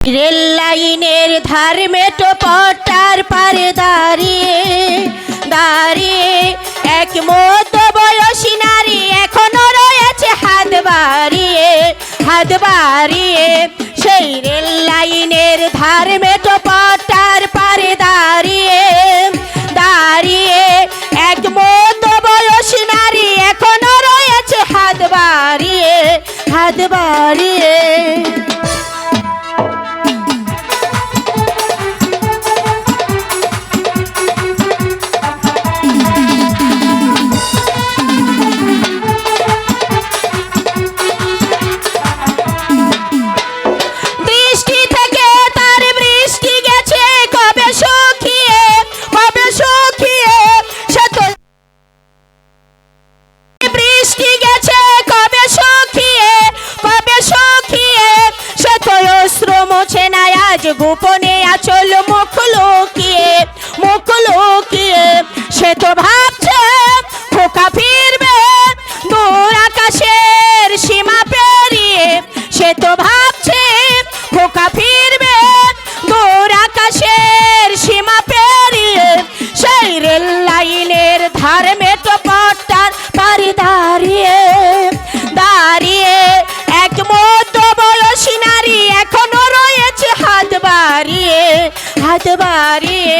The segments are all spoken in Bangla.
রেল লাইনের ধার মেটো পটার পারে দাঁড়িয়ে দাঁড়িয়ে। এক মত বয়সী নারী এখনও রয়েছে হাত বাড়িয়ে হাত বাড়িয়ে। সেই রেল লাইনের ধার মেটো পটার পারে দাঁড়িয়ে দাঁড়িয়ে। এক মত বয়সী নারী এখনও রয়েছে হাত বাড়িয়ে হাত বাড়িয়ে। আজ গোপনে আচল মুখ লোকিয়ে মুখ লোকিয়ে, সে তো ভাবছে খোকা ফিরবে দূর আকাশের সীমা পেরিয়ে, সে তো ভাব രാജപാരിയേ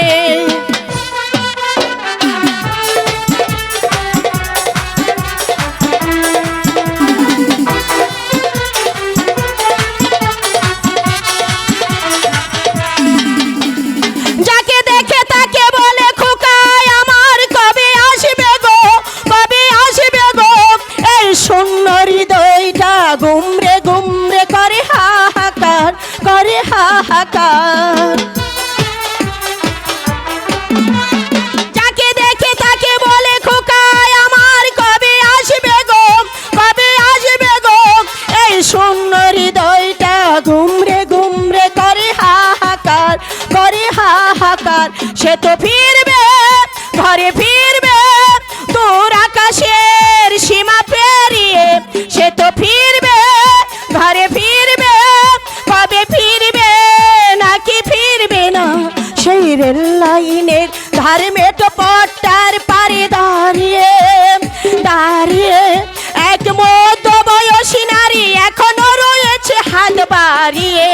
অনেক মধ্য বয়সী নারী এখনও রয়েছে হাত বাড়িয়ে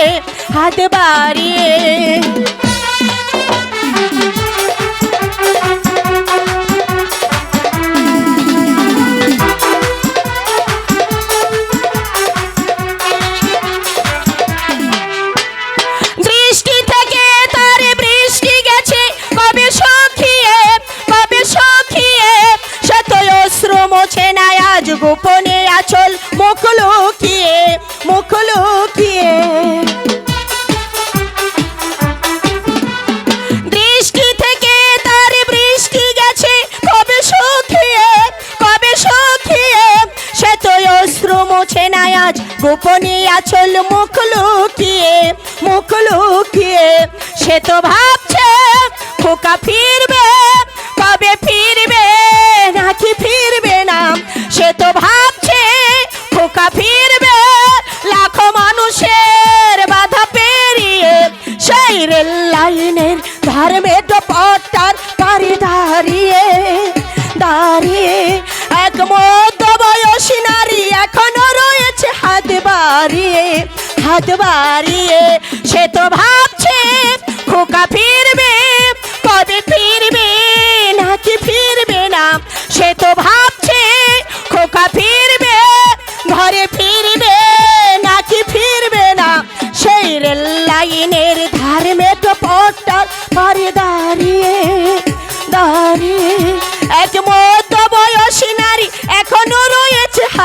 হাত বাড়িয়ে। তো ভাবছে খোকা ফিরবে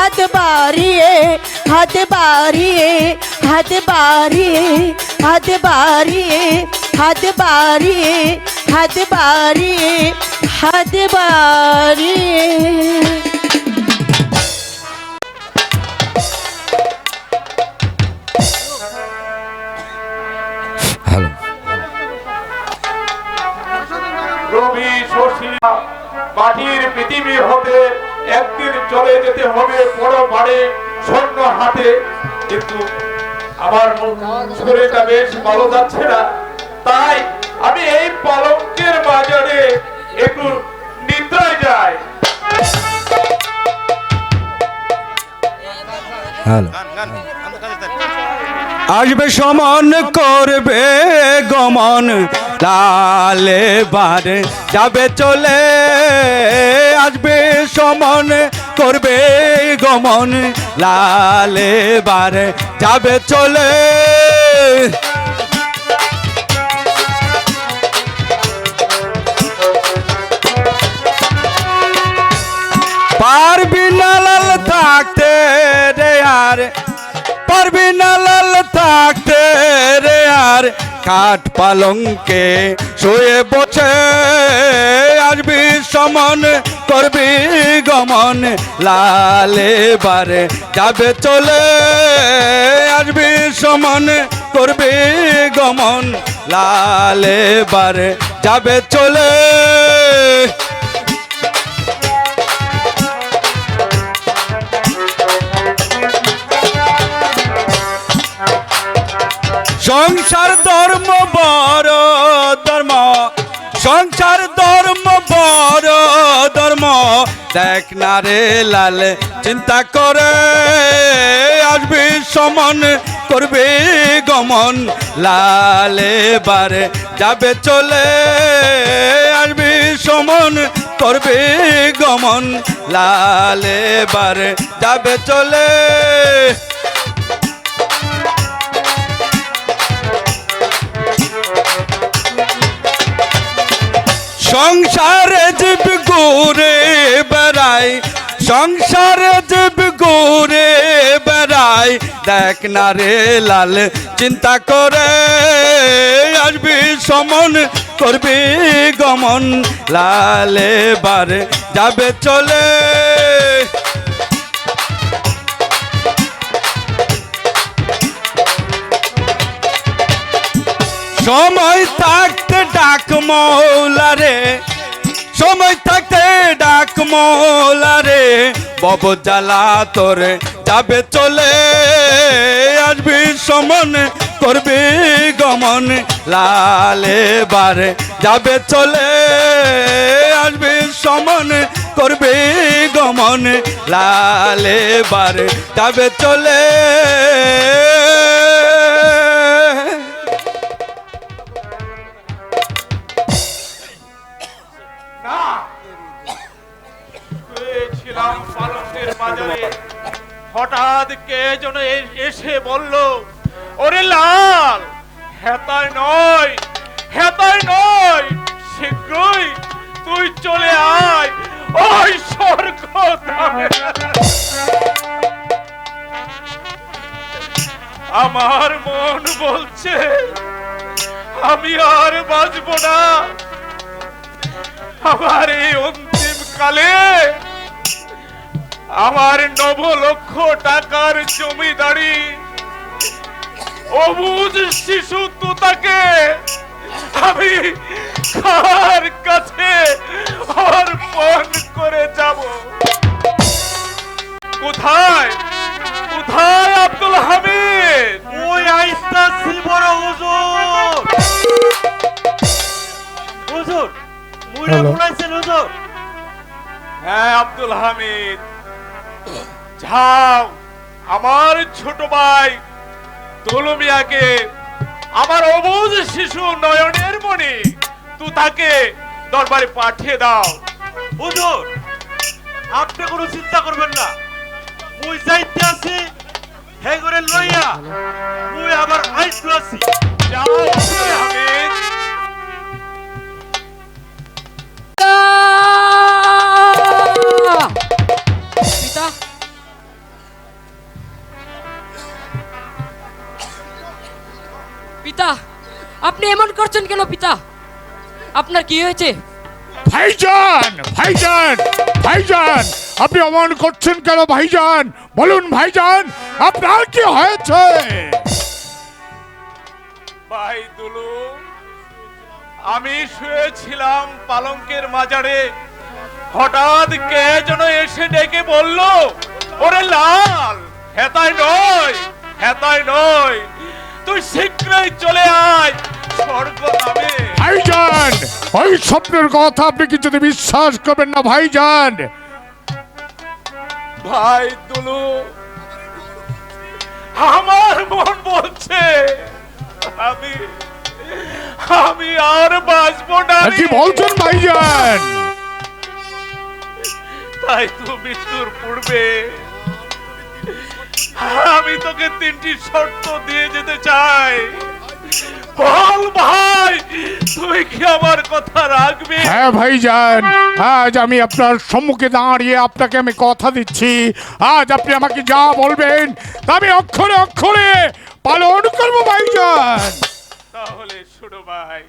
হাত বাড়িয়ে হাত বাড়িয়ে হাত বাড়িয়ে হাত বাড়িয়ে হাত বাড়িয়ে হাত বাড়িয়ে হাত বাড়িয়ে রবি শশী মাটির পৃথিবী হতে একদিন চলে যেতে হবে বড় বাড়ে স্বর্ণ হাতে। কিন্তু আমার শরীরটা বেশ ভালো যাচ্ছে না। তাই আমি এই পালঙ্কের বাজারে একটু নিদ্রায় যাই। হ্যালো। আসবে সমান করবে গমন, লালে বারে যাবে চলে। আসবে সমান করবে গমন, লালে বারে যাবে চলে। পারবি না লাল থাকতে রে আর, পারবি না থাকতে রে আর কাঠ পালঙ্কে শুয়ে বসে। আসবি সমন, করবি গমন, লালে বারে যাবে চলে। আসবি সমন, করবি গমন, লালে বারে যাবে চলে। সংসার ধর্ম বড় ধর্ম। সংসার ধর্ম বড় ধর্ম। দেখ না রে লাল, চিন্তা করে। আসবি সমন, করবি গমন। লালে বারে যাবে চলে। আসবি সমন, করবি গমন। লালে বারে যাবে চলে। সংসারে জীব ঘুরে বেড়াই, সংসারে জীব ঘুরে বেড়াই। দেখ না রে লাল, চিন্তা করে আসবি সমন, করবি গমন। লালে বারে যাবে চলে। সময় থাকতে ডাক মৌলারে সময় থাকতে ডাক মৌলারে বব জ্বালা তোরে যাবে চলে। আসবি সমন, করবি গমন। লালে বারে যাবে চলে। আসবি সমন, করবি গমন। লালে বারে যাবে চলে। বাজারে হঠাৎ কে যেন এসে বলল ওরে লাল হেতায় নয় হেতায় নয় শীঘ্রই তুই চলে আয় ওই স্বর্গ আমার মন বলছে আমি আর বাঁচবো না। আমার এই অন্তিম কালে আমার নব লক্ষ টাকার জমিদারি। অবুজ শিশু তোতাকে আমি কার কাছে অর্পণ করে যাব? কোথায়? কোথায় আব্দুল হামিদ? ওই আইতাছি বড় হুজুর। হুজুর মুইরা হুজুর। হ্যাঁ আব্দুল হামিদ। যাও আমার ছোট ভাই দোলু মিয়াকে আমার অবুজ শিশু নয়নের মণি তু তাকে দরবারে পাঠিয়ে দাও। হুজুর আপনি কোনো চিন্তা করবেন না। মুই যাইতে আছি হে করে লইয়া মুই আবার আইসু আছি যাও হামিদ। পিতা পিতা আপনি এমন করছেন কেন পিতা? আপনার কি হয়েছে? ভাইজান ভাইজান ভাইজান আপনি অমন করছেন কেন ভাইজান? বলুন ভাইজান আপনার কি হয়েছে? ভাই দুলু আমি শুয়েছিলাম পালঙ্কের মাজারে। হঠাৎ কে যেন এসে ডেকে বলল ওরে লাল হেতায় নয় হেতায় নয় তুই শীঘ্রই চলে আয়। স্বর্গ নামে ভাইজান ওই স্বপ্নের কথা আপনি কিছুতে বিশ্বাস করবেন না ভাইজান। ভাই দুলু আমার মন বলছে আমি আমি আর বাঁচবো না রে। কি বলছেন ভাইজান? তাই তো মৃত্যুর পূর্বে আমি তোকে তিনটি শর্ত দিয়ে যেতে চাই। বল ভাই তুই কি আমার কথা রাখবি? হ্যাঁ ভাইজান আজ আমি আপনার সম্মুখে দাঁড়িয়ে আপনাকে আমি কথা দিচ্ছি। আজ আপনি আমাকে যা বলবেন আমি অক্ষরে অক্ষরে পালন করব ভাইজান। তাহলে শুনো ভাই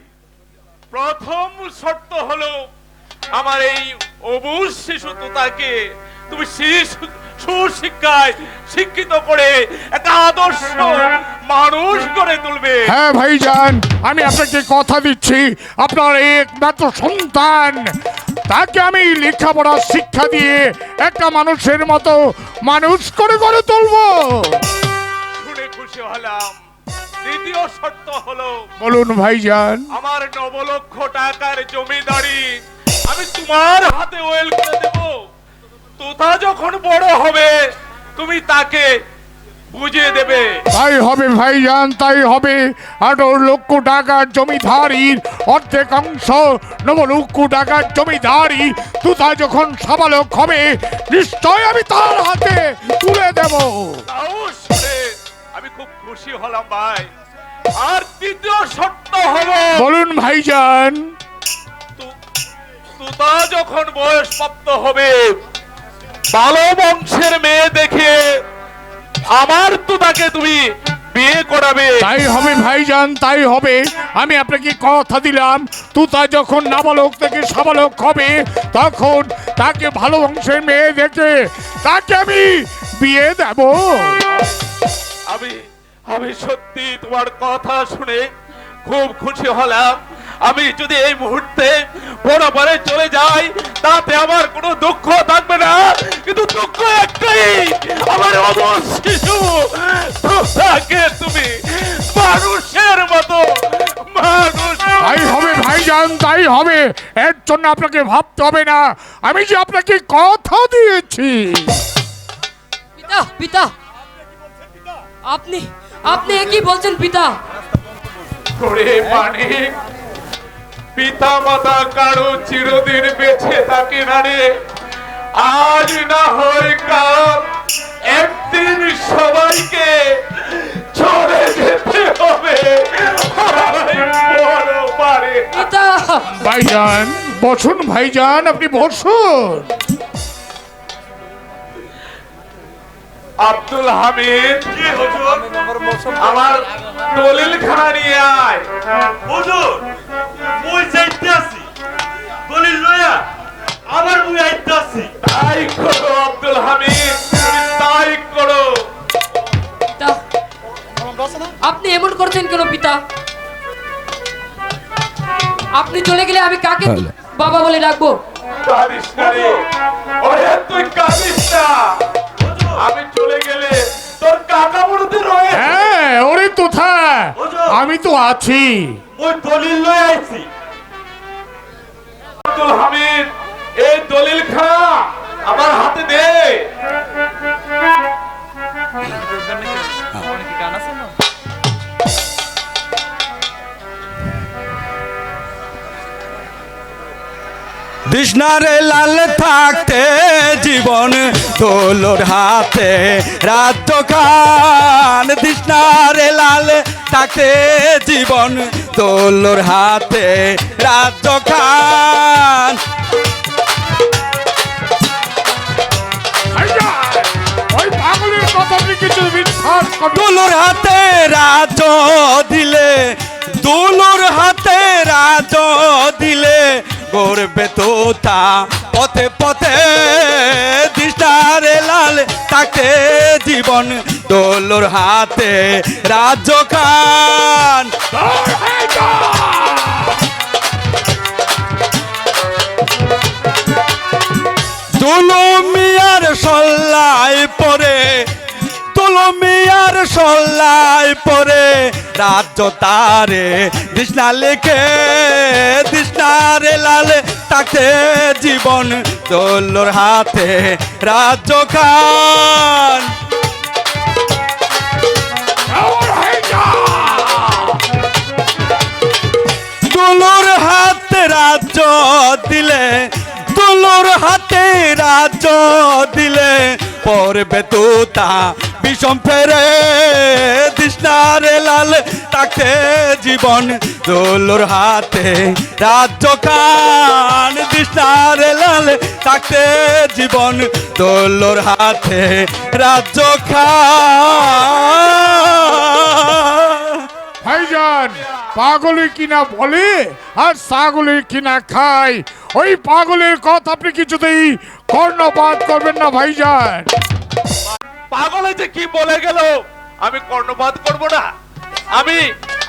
প্রথম শর্ত হলো আমার এই অবুজ শিশু তোতাকে তুমি সুশিক্ষায় শিক্ষিত করে একটা আদর্শ মানুষ করে তুলবে। হ্যাঁ ভাইজান আমি আপনাকে কথা দিচ্ছি। আপনার একমাত্র সন্তান। তাকে আমি লেখাপড়া শিক্ষা দিয়ে একটা মানুষের মতো মানুষ করে গড়ে তুলবো। শুনে খুশি হলাম। দ্বিতীয় শর্ত হলো বলুন ভাইজান। আমার নব লক্ষ টাকার জমিদারি আমি তোমার হাতে ওয়েল করে দেব। তোতা যখন বড় হবে তুমি তাকে বুঝিয়ে দেবে। তাই হবে ভাইজান তাই হবে। আঠারো লক্ষ টাকার জমিধারীর অর্ধেক অংশ নব লক্ষ টাকার জমিধারী তুতা যখন সাবালক হবে নিশ্চয় আমি তার হাতে তুলে দেব। আমি খুব খুশি হলাম ভাই। আর তৃতীয় শর্ত হলো বলুন ভাইজান। তুতা যখন বয়স প্রাপ্ত হবে ভালো বংশের মেয়ে দেখে আমার তুতাকে তুমি বিয়ে করাবে। তাই হবে ভাইজান তাই হবে। আমি আপনাকে কথা দিলাম তুতা যখন নাবালক থেকে সাবালক হবে তখন তাকে ভালো বংশের মেয়ে দেখে তাকে আমি বিয়ে দেব। আমি আমি সত্যি তোমার কথা শুনে খুব খুশি হলাম। আমি যদি এই মুহূর্তে বরাবরে চলে যাই তাতে আমার কোনো দুঃখ ভাইজান তাই হবে। এর জন্য আপনাকে ভাবতে হবে না। আমি যে আপনাকে কথা দিয়েছি। পিতা পিতা। আপনি আপনি কি বলছেন পিতা? করে মানে পিতা মাতা কারও চিরদিন বেঁচে থাকে না রে। আজ না হয় কাল একদিন সবাইকে চলে যেতে হবে। ভাইজান বসুন ভাইজান আপনি বসুন। আব্দুল হামিদ আমার দলিল খানা নিয়ে আয়। হুজুর মুই যাইতে আছি দলিল লইয়া আবার মুই তাই করো আব্দুল হামিদ। তাই করো। আপনি এমন করছেন কেন পিতা? আপনি চলে গেলে আমি কাকে বাবা বলে ডাকবো? কাঁদিস ওরে তুই কাঁদিস না। আমি চলে গেলে তোর কাকা বলতে রয়ে হ্যাঁ ওরে তোথা আমি তো আছি। মুই দলিল আইছি। আব্দুল হামিদ এই দলিল খা, আমার হাতে দে। কৃষ্ণারে লাল থাকতে জীবন তোলোর হাতে, রাজ্য খান কৃষ্ণারে লাল থাকতে জীবন তোলোর হাতে, রাজ্য খান কিছু বিশ্বাস হাতে রাজ দিলে, দুলুর হাতে রাজ দিলে, গড়বে তোতা পথে পথে। দিশারে লাল তাকে জীবন, দোলুর হাতে রাজ খান। দুলু মিয়ার সল্লায় পরে তুলো মিয়ার সল্লাই পরে রাজ্য তারে তৃষ্ণা লেখে তৃষ্ণারে লালে তাকে জীবন দোলোর হাতে রাজ্য খান। দুলুর হাতে রাজ্য দিলে দুলুর হাতে রাজ্য দিলে পড়বে তুতা। বিষম ফেরে তৃষ্ণারে লাল, তাকে জীবন দুলুর হাতে। রাজ্য খান তৃষ্ণারে লাল, তাকে জীবন দোলোর হাতে। রাজ্য খান ভাইজান! পাগলে কিনা বলে আর ছাগলে কিনা খায়। ওই পাগলের কথা আপনি কিছুতেই কর্ণপাত করবেন না ভাইজান। পাগলে যে কি বলে গেল আমি কর্ণপাত করব না। আমি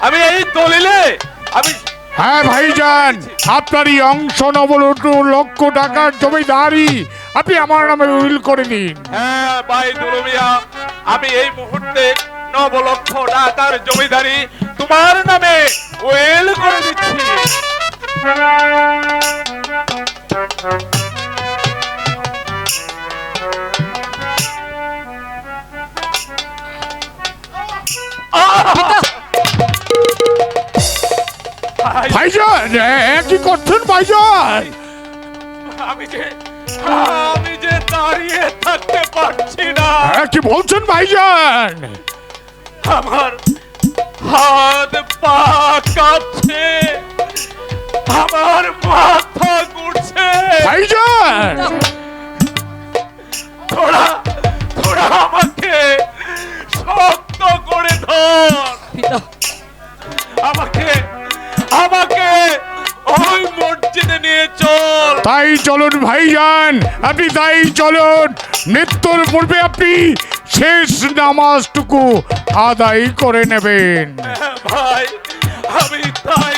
আমি এই দলিলে আমি হ্যাঁ ভাইজান আপনারই অংশ নবলটু লক্ষ টাকার জমিদারি আপনি আমার নামে উইল করে দিন হ্যাঁ ভাই দুলুমিয়া আমি এই মুহূর্তে নব লক্ষ টাকার জমিদারি তোমার নামে ওয়েল করে দিচ্ছি। ভাই, ভাইজান কি করছেন ভাইজান? আমি যে আমি যে দাঁড়িয়ে থাকতে পারছি না। হ্যাঁ কি বলছেন ভাইজান? আমার হাত পা কাঁপছে আমার মাথা ঘুরছে। ভাইজান তোরা তোরা আমাকে শক্ত করে ধর। আমাকে আমাকে ওই মসজিদে নিয়ে চল। তাই চলুন ভাইজান আপনি তাই চলুন। মৃত্যুর পূর্বে আপনি শেষ নামাজটুকু আদায় করে নেবেন। ভাই আমি তাই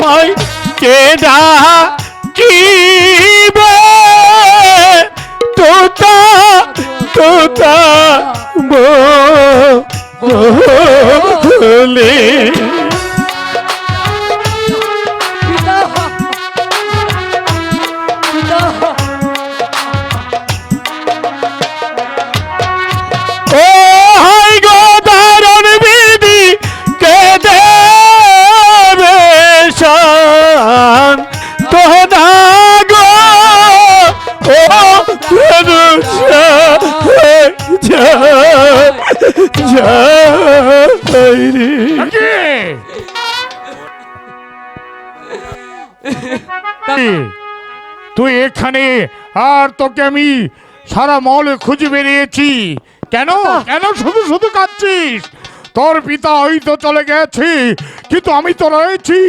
আমায় কে তুই এখানে আর তোকে আমি সারা মহলে খুঁজে বেরিয়েছি। কেন? কেন শুধু শুধু কাঁদছিস? তোর পিতা হয়তো চলে গেছে কিন্তু আমি তো রয়েছি।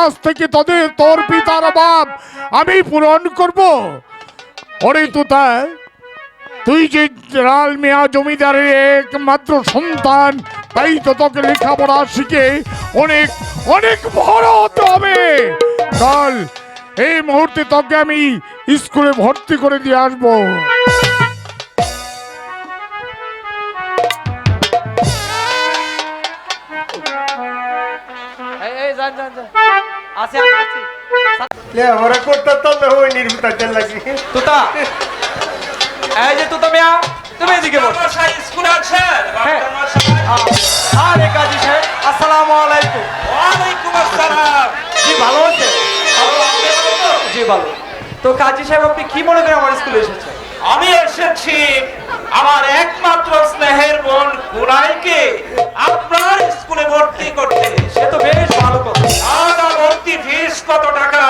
আজ থেকে তোদের তোর পিতার অভাব আমি পূরণ করব। ওরে তুতা তুই যে লাল মিয়া জমিদারের একমাত্র সন্তান তাই তো তোকে লেখাপড়া শিখে অনেক অনেক বড় হতে হবে। চল এই মুহূর্তে তোকে আমি স্কুলে ভর্তি করে দিয়ে আসব। ওরা করতে তো ওই নির্ভুতা তেল লাগি তুতা এই যে তুতা মিয়া তুমি এদিকে বসো। স্কুলে আছেন হ্যাঁ। আরে কাজী সাহেব আসসালামু আলাইকুম। ওয়ালাইকুম আসসালাম। জি ভালো আছেন? জি ভালো। তো কাজী সাহেব আপনি কি মনে করে আমার স্কুলে এসেছেন আমি এসেছি আমার একমাত্র স্নেহের বোন গুনাইকে আপনার স্কুলে ভর্তি করতে। সে তো বেশ ভালো কথা। আদা ভর্তি ফিস কত টাকা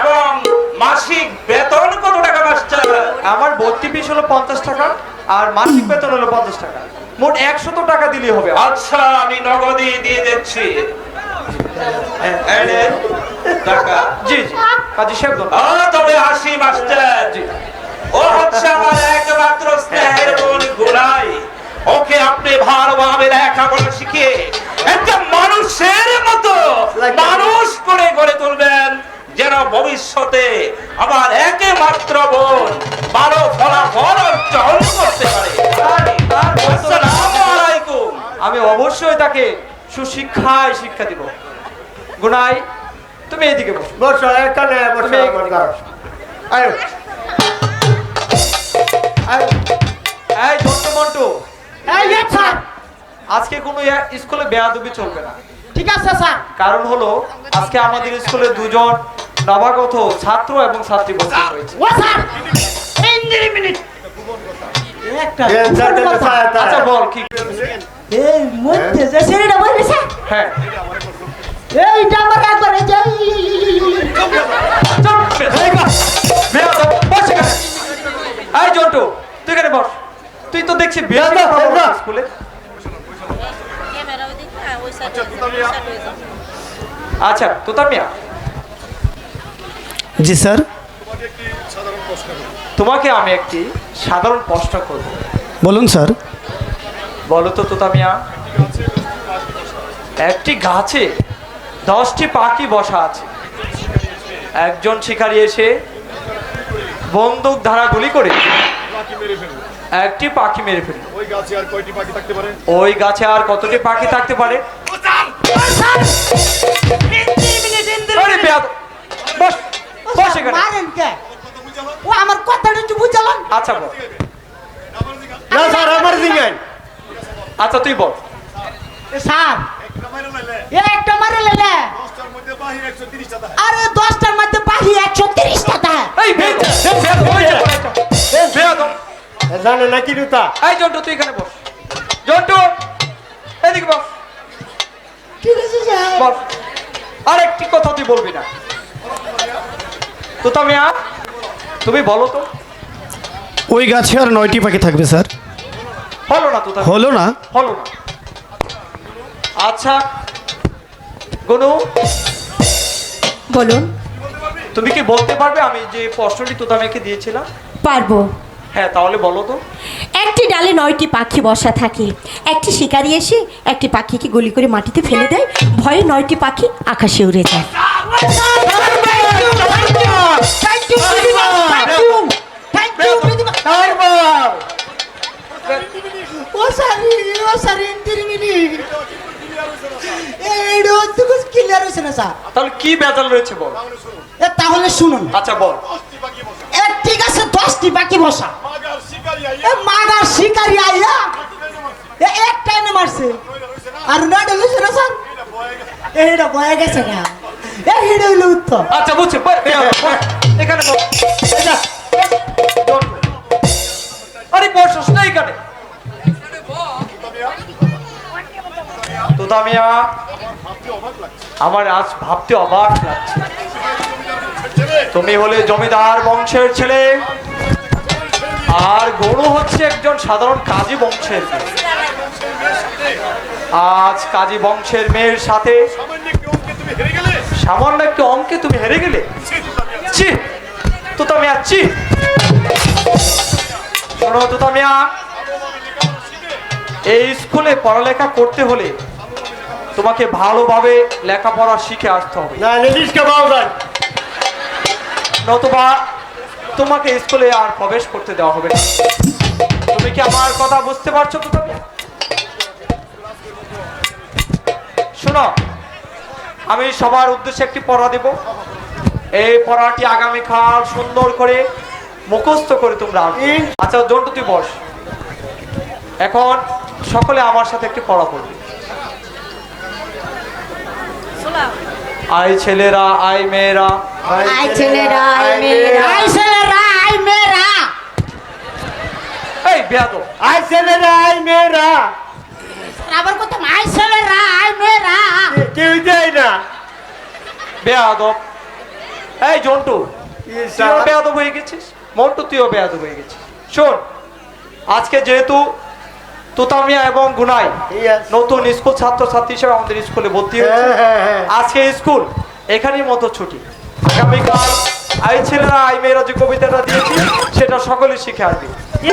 এবং মাসিক বেতন কত টাকা মাস্টার? আমার ভর্তি ফিস হলো পঞ্চাশ টাকা আর মাসিক বেতন হলো পঞ্চাশ টাকা। মোট একশত টাকা দিলেই হবে। আচ্ছা আমি নগদই দিয়ে দিচ্ছি। এই টাকা জি জি। কাজী সাহেব ধন্যবাদ। তবে হাসি মাস্টার ও হচ্ছে আমার একমাত্র স্নেহের বোন গুনাই। ওকে আপনি ভালোভাবে লেখাপড়া শিখিয়ে একটা মানুষের মতো মানুষ করে গড়ে তুলবেন যেন ভবিষ্যতে আমার একমাত্র বোন ভালো ফলাফল অর্জন করতে পারে। আমি অবশ্যই তাকে সুশিক্ষায় শিক্ষা দিব। গুনাই তুমি এদিকে বসো। বসো এখানে বসো আমার ঘর। আয়ো। আয়ো। এই ছোট্ট মন্টু। আজকে কোনো স্কুলে বেয়াদবি চলবে না। ঠিক আছে স্যার কারণ হলো আজকে আমাদের স্কুলে দুজন নবাগত ছাত্র এবং ছাত্রী ভর্তি হয়েছে ও স্যার তিন মিনিট। একটা। আচ্ছা বল কি? এই মধ্যে যে ছেলেটা বলেছে হ্যাঁ। এইটা আমার একবার এই যে চল, বেয়াদব, বস জন্টু তুই এখানে বস। তুই তো দেখছি বেয়াদব বেয়াদব, প্রবণ বেয়াদব। স্কুলে। আচ্ছা তোতার মিয়া জি স্যার। তোমাকে আমি একটি সাধারণ প্রশ্ন করব। বলুন স্যার। বলো তো তোতা মিয়া একটি গাছে? দশটি পাখি বসা আছে। একজন শিকারী এসে বন্দুক ধারা গুলি করে একটি পাখি মেরে ফেলল। ওই গাছে আর কয়টি পাখি থাকতে পারে? ওই গাছে আর কতটি পাখি থাকতে পারে? ও আমার কথাটা একটু বুঝালাম আচ্ছা বল না স্যার আমার জিঙ্গাই আচ্ছা তুই বল। স্যার। এ আরে দশটার মধ্যে বাহি একশো তিরিশ টাকা এই বেয়াদব, বেয়াদব, বেয়াদব, বেয়াদব। জানে নাকি রুতা এই জন্টু তুই এখানে বস। জন্টু এদিকে বস। ঠিক আছে বল আরেকটি কথা তুই বলবি না। তো মিয়া তুমি বলো তো। ওই গাছে আর নয়টি পাখি থাকবে স্যার। হলো না তো হলো না? হলো না। আচ্ছা গনু। বলুন তুমি কি বলতে পারবে আমি যে প্রশ্নটি তোতামেকে দিয়েছিলাম পারব হ্যাঁ তাহলে বলো তো একটি ডালে নয়টি পাখি বসা থাকে একটি শিকারি এসে একটি পাখিকে গুলি করে মাটিতে ফেলে দেয় ভয়ে নয়টি পাখি আকাশে উড়ে যায় ক্লিয়ার হয়েছে না স্যার? তাহলে কি বেজাল রয়েছে বল? এ তাহলে শুনুন। আচ্ছা বল। এ ঠিক আছে দশটি বাকি বসা। মাগার শিকারি আইয়া এ এক টাইমে মারছে। আর না হয়েছে না স্যার? এইটা বয়ে গেছে না। এ হিড়ে হইলে উত্তর। আচ্ছা বুঝছে এখানে আরে বসস না এখানে। তো দামিয়া। আমার আজ ভাবতে অবাক লাগছে। তুমি হলে জমিদার বংশের ছেলে। আর গরু হচ্ছে একজন সাধারণ কাজী বংশের আজ কাজী বংশের মেয়ের সাথে সামান্য একটু অঙ্কে তুমি হেরে গেলে। ছি, তুতামিয়া, ছি। শোনো তুতামিয়া, এই স্কুলে পড়ালেখা করতে হলে তোমাকে ভালোভাবে লেখাপড়া শিখে আসতে হবে। নতুবা তোমাকে স্কুলে আর প্রবেশ করতে দেওয়া হবে না। তুমি কি আমার কথা বুঝতে পারছ তো তুমি শোনো আমি সবার উদ্দেশ্যে একটি পড়া দেব। এই পড়াটি আগামীকাল সুন্দর করে মুখস্থ করে তোমরা। আচ্ছা জন্টু তুই বস। এখন সকলে আমার সাথে একটি পড়া করবে আই ছেলেরা আই মেয়েরা। আই ছেলেরা আই মেয়েরা। আই ছেলেরা আই মেয়েরা। এই বেয়াদব। আই ছেলেরা আই মেয়েরা। আবার কত আই ছেলেরা আই মেয়েরা। কেউ যায় না। বেয়াদব। এই জন্টু তুইও বেয়াদব হয়ে গেছিস? মন্টু তুইও বেয়াদব হয়ে গেছিস। শোন আজকে যেহেতু তুতামিয়া এবং গুনাই নতুন স্কুল ছাত্র ছাত্রী হিসেবে আমাদের স্কুলে ভর্তি হয়েছে। হ্যাঁ, হ্যাঁ, হ্যাঁ। আজকে স্কুল এখানেই মতো ছুটি। আগামীকাল আই ছেলেরা আই মেয়েরা যে কবিতাটা দিয়েছি সেটা সকলে শিখে আসবে। ছি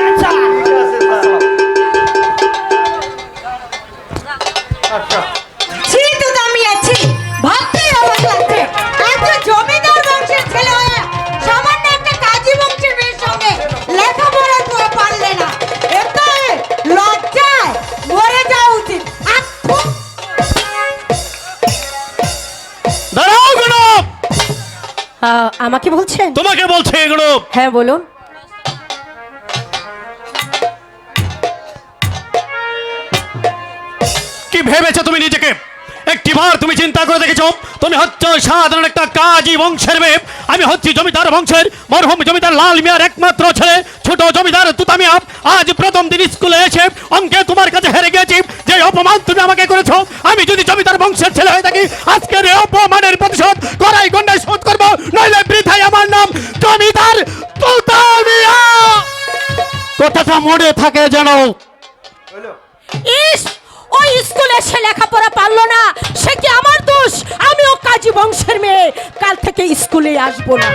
আমাকে বলছেন? তোমাকে বলছে এগুলো। হ্যাঁ বলুন। কি ভেবেছো তুমি নিজেকে? একটিবার তুমি চিন্তা করে দেখেছ তুমি হচ্ছ সাধারণ একটা কাজী বংশের মেয়ে। আমি হচ্ছি জমিদার বংশের মরহুম জমিদার লাল মিয়ার একমাত্র ছেলে ছোট জমিদার তুতামিয়া আজ প্রথম দিন স্কুলে এসে অঙ্কে তোমার কাছে হেরে গেছি যে অপমান তুমি আমাকে করেছ আমি যদি জমিদার বংশের ছেলে হয়ে থাকি আজকের এই অপমানের প্রতিশোধ করাই গন্ডায় শোধ করব নইলে বৃথাই আমার নাম জমিদার কথাটা মনে থাকে জানো ইস! ওই স্কুলে সে লেখাপড়া পারল না। সে কি আমার দোষ? আমিও কাজী বংশের মেয়ে। কাল থেকে স্কুলে আসব না।